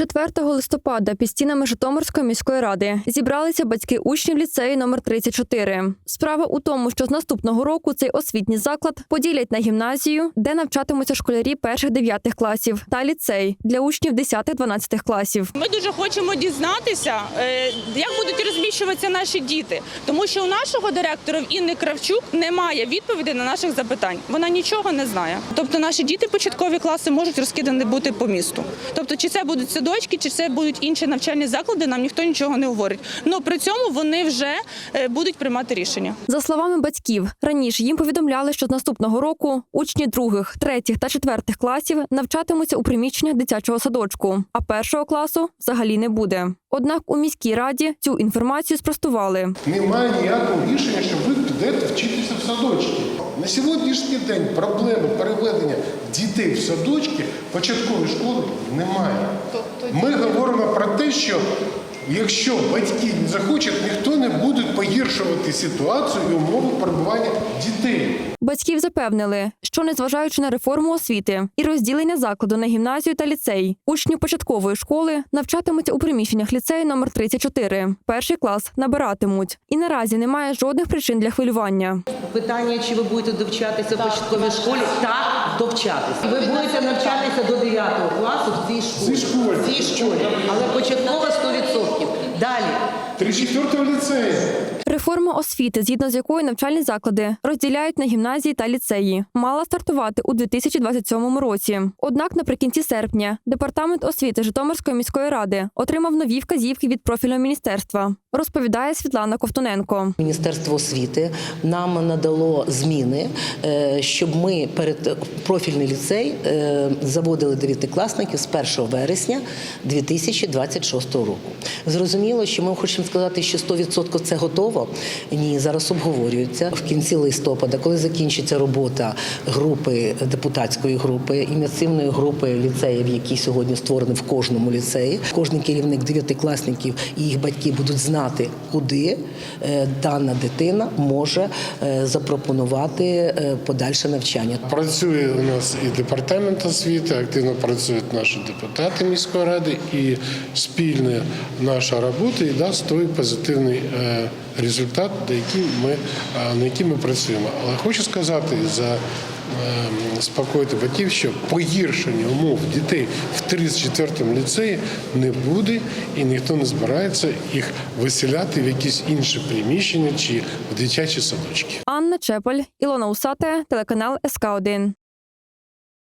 4 листопада під стінами Житомирської міської ради зібралися батьки учнів ліцею номер 34. Справа у тому, що з наступного року цей освітній заклад поділять на гімназію, де навчатимуться школярі перших дев'ятих класів, та ліцей для учнів 10-12 класів. Ми дуже хочемо дізнатися, е, як будуть розміщуватися наші діти, тому що у нашого директора Інни Кравчук немає відповідей на наших запитань. Вона нічого не знає. Тобто наші діти початкові класи можуть розкидані бути по місту. Тобто, чи це будуть садочки, чи це будуть інші навчальні заклади, нам ніхто нічого не говорить. Ну при цьому вони вже е, будуть приймати рішення. За словами батьків, раніше їм повідомляли, що з наступного року учні других, третіх та четвертих класів навчатимуться у приміщеннях дитячого садочку, а першого класу взагалі не буде. Однак у міській раді цю інформацію спростували. Немає ніякого рішення, що ви підете вчитися в садочки. На сьогоднішній день проблеми переведення дітей в садочки початкової школи немає. Ми говоримо про те, що якщо батьки не захочуть, ніхто не буде погіршувати ситуацію і умови перебування дітей. Батьків запевнили, що незважаючи на реформу освіти і розділення закладу на гімназію та ліцей, учні початкової школи навчатимуться у приміщеннях ліцею номер 34. Перший клас набиратимуть, і наразі немає жодних причин для хвилювання. Питання, чи ви будете довчатися в початковій школі? Так, довчатися. Ви будете навчатися до 9 класу школі. В цій школі. Але початкова 100%. Далі. 34 ліцею. Реформа освіти, згідно з якою навчальні заклади розділяють на гімназії та ліцеї, мала стартувати у 2027 році. Однак наприкінці серпня департамент освіти Житомирської міської ради отримав нові вказівки від профільного міністерства. Розповідає Світлана Ковтуненко. Міністерство освіти нам надало зміни, е, щоб ми перед профільний ліцей е, заводили дев'ятикласників з 1 вересня 2026 року. Зрозуміло, що ми хочемо сказати, що 100% це готово. Ні, зараз обговорюється в кінці листопада, коли закінчиться робота групи депутатської групи ініціативної групи ліцеїв, які сьогодні створені в кожному ліцеї. Кожен керівник дев'ятикласників і їх батьки будуть знати, куди е, дана дитина може е, запропонувати е, подальше навчання. Працює у нас і департамент освіти, активно працюють наші депутати міської ради, і спільна наша робота і дасть той позитивний е, результат, на який ми, е, на який ми працюємо. Але хочу сказати за ем, спокоїти батьків, що погіршення умов дітей в 34-му ліцеї не буде, і ніхто не збирається їх виселяти в якісь інші приміщення чи в дитячі садочки. Анна Чепель, Ілона Усате, телеканал СК 1